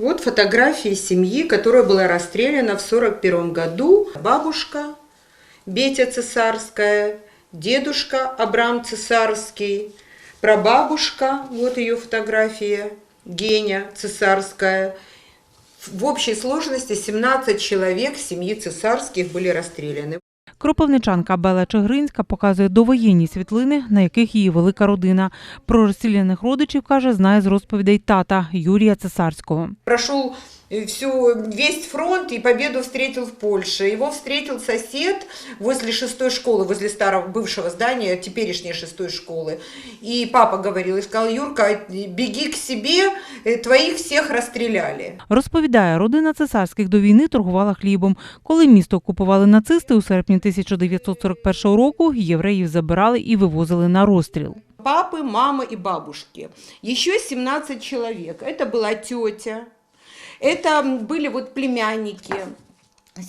Вот фотографии семьи, которая была расстреляна в 1941 году. Бабушка Бетя Цесарская, дедушка Абрам Цесарский, прабабушка, вот ее фотография, Геня Цесарская. В общей сложности 17 человек семьи Цесарских были расстреляны. Кропивничанка Бела Чигринська показує довоєнні світлини, на яких її велика родина. Про розстріляних родичів каже, знає з розповідей тата Юрія Цесарського. Э, всю, весь фронт и победу встретил в Польше. Его встретил сосед возле шестой школы, возле старого бывшего здания, теперешней шестой школы. И папа говорил, и сказал, Юрка, беги к себе, э, твоих всех расстреляли. Розповідає, родина цесарських до війни торгувала хлібом. Коли місто окупували нацисти у серпні 1941 року, євреїв забирали і вивозили на розстріл. Папы, мамы и бабушки. Еще 17 человек. Это была тетя, это были вот племянники.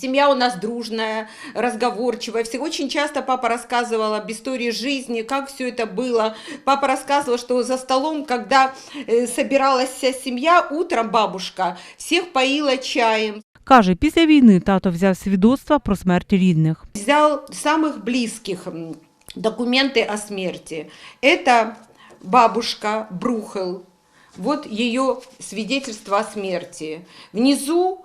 Семья у нас дружная, разговорчивая. Все очень часто папа рассказывал об истории жизни, как все это было. Папа рассказывал, что за столом, когда э, собиралась вся семья, утром бабушка всех поила чаем. Каже, після війни тато взяв свідоцтва про смерть рідних. Взял самых близких м, документы о смерти. Это бабушка Брухел. вот ее свидетельство о смерти. Внизу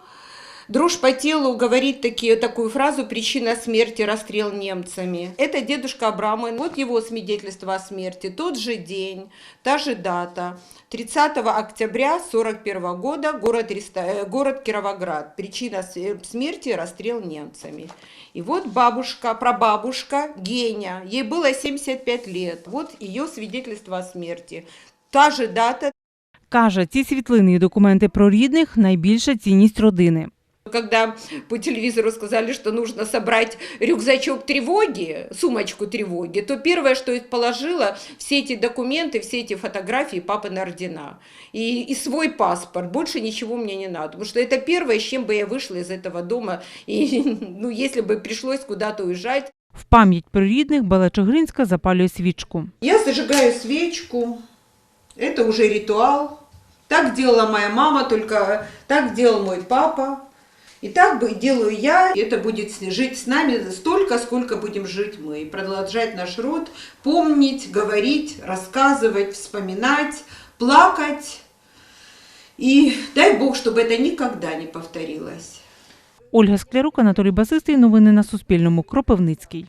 дрожь по телу говорит такие, такую фразу «Причина смерти – расстрел немцами». Это дедушка Абрама. Вот его свидетельство о смерти. Тот же день, та же дата. 30 октября 1941 года, город, э, город Кировоград. Причина с- смерти – расстрел немцами. И вот бабушка, прабабушка Геня, ей было 75 лет. Вот ее свидетельство о смерти. Та же дата, Каже, ці світлини і документи про рідних найбільша цінність родини. Когда по телевизору сказали, что нужно собрать рюкзачок тревоги, сумочку тревоги, то первое, что я положила, все эти документы, все эти фотографии папы ордена. И, и свой паспорт. Больше ничего мне не надо. Потому что это первое, с чем бы я вышла из этого дома. И, ну, если бы пришлось куда-то уезжать. В пам'ять про рідних Бела Чигринська запалює свічку. Я зажигаю свечку. Это уже ритуал. Так делала моя мама, только так делал мой папа. И так бы делаю я. И Это будет жить с нами столько, сколько будем жить мы. Продолжать наш род, помнить, говорить, рассказывать, вспоминать, плакать. И дай Бог, чтобы это никогда не повторилось. Ольга Склярук, Анатолій Басистий. Новини на Суспільному. Кропивницький.